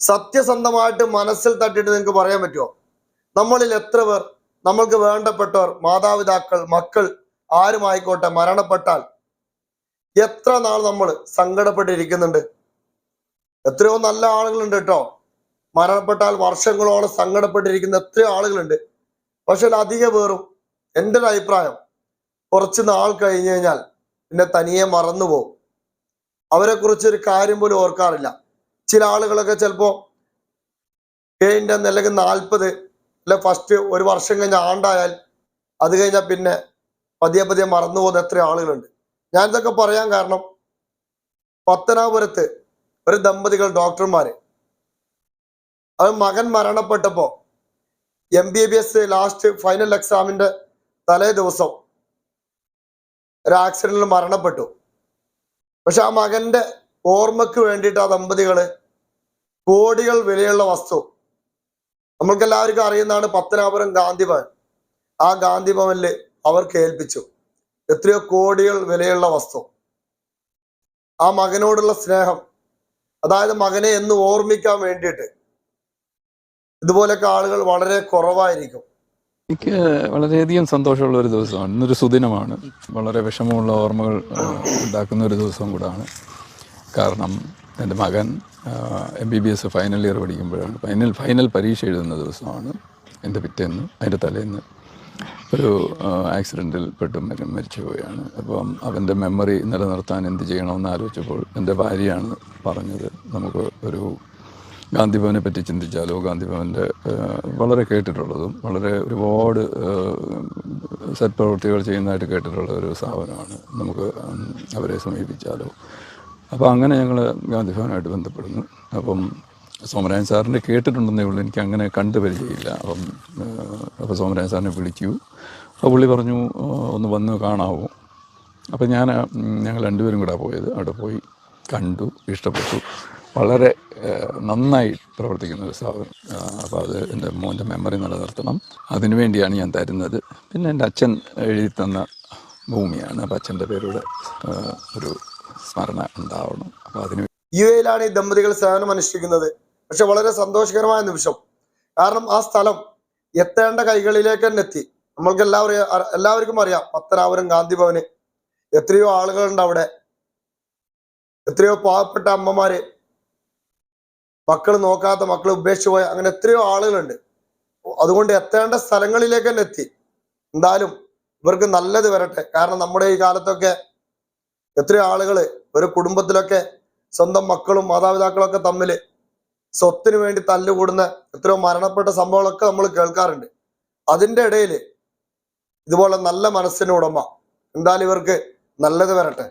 സത്യസന്ധമായിട്ട് മനസ്സിൽ തട്ടിട്ട് നിങ്ങൾക്ക് പറയാൻ പറ്റുമോ നമ്മളിൽ എത്ര പേർ നമ്മൾക്ക് വേണ്ടപ്പെട്ടവർ മാതാപിതാക്കൾ മക്കൾ ആരുമായിക്കോട്ടെ മരണപ്പെട്ടാൽ എത്ര നാൾ നമ്മൾ സങ്കടപ്പെട്ടിരിക്കുന്നുണ്ട്? എത്രയോ നല്ല ആളുകളുണ്ട് കേട്ടോ. മരണപ്പെട്ടാൽ വർഷങ്ങളോളം സങ്കടപ്പെട്ടിരിക്കുന്ന എത്രയോ ആളുകളുണ്ട്. പക്ഷെ അധിക പേറും എന്റെ ഒരു അഭിപ്രായം കുറച്ച് നാൾ കഴിഞ്ഞു കഴിഞ്ഞാൽ പിന്നെ തനിയെ മറന്നുപോകും. അവരെ കുറിച്ച് ഒരു കാര്യം പോലും ഓർക്കാറില്ല. ചില ആളുകളൊക്കെ ചിലപ്പോ ഏഴിന്റെ അല്ലെങ്കിൽ നാൽപ്പത് അല്ലെ ഫസ്റ്റ് ഒരു വർഷം കഴിഞ്ഞ ആണ്ടായാൽ അത് കഴിഞ്ഞാൽ പിന്നെ പതിയെ പതിയെ മറന്നു പോകുന്ന എത്ര ആളുകളുണ്ട്. ഞാൻ ഇതൊക്കെ പറയാൻ കാരണം പത്തനാപുരത്ത് ഒരു ദമ്പതികൾ ഡോക്ടർമാര്. അത് മകൻ മരണപ്പെട്ടപ്പോ M B B S last final എക്സാമിന്റെ തലേ ദിവസം ഒരു ആക്സിഡന്റിൽ മരണപ്പെട്ടു. പക്ഷെ ആ മകന്റെ ഓർമ്മക്ക് വേണ്ടിയിട്ട് ആ ദമ്പതികൾ കോടികൾ വിലയുള്ള വസ്തു. നമ്മൾക്ക് എല്ലാവർക്കും അറിയുന്നതാണ് പത്തനാപുരം ഗാന്ധി ഭവൻ ആ ഗാന്ധി ഭവനിൽ അവർക്ക് ഏൽപ്പിച്ചു. എത്രയോ കോടികൾ വിലയുള്ള വസ്തു. ആ മകനോടുള്ള സ്നേഹം. അതായത് മകനെ എന്ന് ഓർമ്മിക്കാൻ വേണ്ടിയിട്ട്. ഇതുപോലൊക്കെ ആളുകൾ വളരെ കുറവായിരിക്കും. എനിക്ക് വളരെയധികം സന്തോഷമുള്ള ഒരു ദിവസമാണ്. ഇന്നൊരു സുദിനമാണ്. വളരെ വിഷമമുള്ള ഓർമ്മകൾ ഉണ്ടാക്കുന്ന ഒരു ദിവസം കൂടാണ്. കാരണം എന്റെ മകൻ M B B S final year പഠിക്കുമ്പോഴാണ്. ഫൈനൽ ഫൈനൽ പരീക്ഷ എഴുതുന്ന ദിവസമാണ് എന്റെ പിറ്റേന്ന് അതിന്റെ തലേന്ന്. ഒരു ആക്സിഡന്റിൽ പെട്ട് മരിച്ചു പോവുകയാണ് അപ്പം അവന്റെ മെമ്മറി നിലനിർത്താൻ എന്ത് ചെയ്യണമെന്ന് ആലോചിച്ചപ്പോൾ എന്റെ ഭാര്യയാണ് പറഞ്ഞത് നമുക്ക് ഒരു ഗാന്ധിഭവനെ പറ്റി ചിന്തിച്ചാലോ? ഗാന്ധി ഭവന്റെ വളരെ കേട്ടിട്ടുള്ളതും വളരെ ഒരുപാട് സത്പ്രവൃത്തികൾ ചെയ്യുന്നതായിട്ട് കേട്ടിട്ടുള്ള ഒരു സ്ഥാപനമാണ്. നമുക്ക് അവരെ സമീപിച്ചാലോ? അപ്പോൾ അങ്ങനെ ഞങ്ങൾ ഗാന്ധി ഭവനായിട്ട് ബന്ധപ്പെടുന്നു. അപ്പം സോമരാജൻ സാറിന്റെ കേട്ടിട്ടുണ്ടെന്നേ ഉള്ളൂ. എനിക്ക് അങ്ങനെ കണ്ടു പരിചയമില്ല. അപ്പം അപ്പോൾ സോമരാജൻ സാറിനെ വിളിച്ചു. അപ്പോൾ പുള്ളി പറഞ്ഞു ഒന്ന് വന്ന് കാണാവോ? അപ്പോൾ ഞാൻ ഞങ്ങൾ രണ്ടുപേരും കൂടെ പോയത്. അവിടെ പോയി കണ്ടു ഇഷ്ടപ്പെട്ടു. വളരെ നന്നായി പ്രവർത്തിക്കുന്ന ഒരു സ്ഥാപനം. അപ്പോൾ അത് എന്റെ മോന്റെ മെമ്മറി നിലനിർത്തണം. അതിനു വേണ്ടിയാണ് ഞാൻ തരുന്നത്. പിന്നെ എന്റെ അച്ഛൻ എഴുതി തന്ന ഭൂമിയാണ്. അപ്പം അച്ഛന്റെ പേരുടെ ഒരു സ്മരണ ഉണ്ടാവണം. അപ്പോൾ അതിന് യു എയിലാണ് ഈ ദമ്പതികൾ സേവനം അനുഷ്ഠിക്കുന്നത്. പക്ഷെ വളരെ സന്തോഷകരമായ നിമിഷം. കാരണം ആ സ്ഥലം എത്തേണ്ട കൈകളിലേക്ക് തന്നെ എത്തി. നമ്മൾക്ക് എല്ലാവരും എല്ലാവർക്കും അറിയാം പത്തനാപുരം ഗാന്ധി ഭവന്. എത്രയോ ആളുകളുണ്ട് അവിടെ. എത്രയോ പാവപ്പെട്ട അമ്മമാര്. മക്കൾ നോക്കാത്ത മക്കൾ ഉപേക്ഷിച്ചു പോയ അങ്ങനെ എത്രയോ ആളുകളുണ്ട്. അതുകൊണ്ട് എത്തേണ്ട സ്ഥലങ്ങളിലേക്ക് തന്നെ എത്തി. എന്തായാലും ഇവർക്ക് നല്ലത് വരട്ടെ. കാരണം നമ്മുടെ ഈ കാലത്തൊക്കെ എത്രയോ ആളുകൾ ഒരു കുടുംബത്തിലൊക്കെ സ്വന്തം മക്കളും മാതാപിതാക്കളൊക്കെ തമ്മിൽ സ്വത്തിന് വേണ്ടി തല്ലുകൂടുന്ന എത്രയോ മരണപ്പെട്ട സംഭവങ്ങളൊക്കെ നമ്മൾ കേൾക്കാറുണ്ട്. അതിന്റെ ഇടയിൽ ഇതുപോലെ നല്ല മനസ്സിന് ഉടമ. എന്തായാലും ഇവർക്ക് നല്ലത് വരട്ടെ.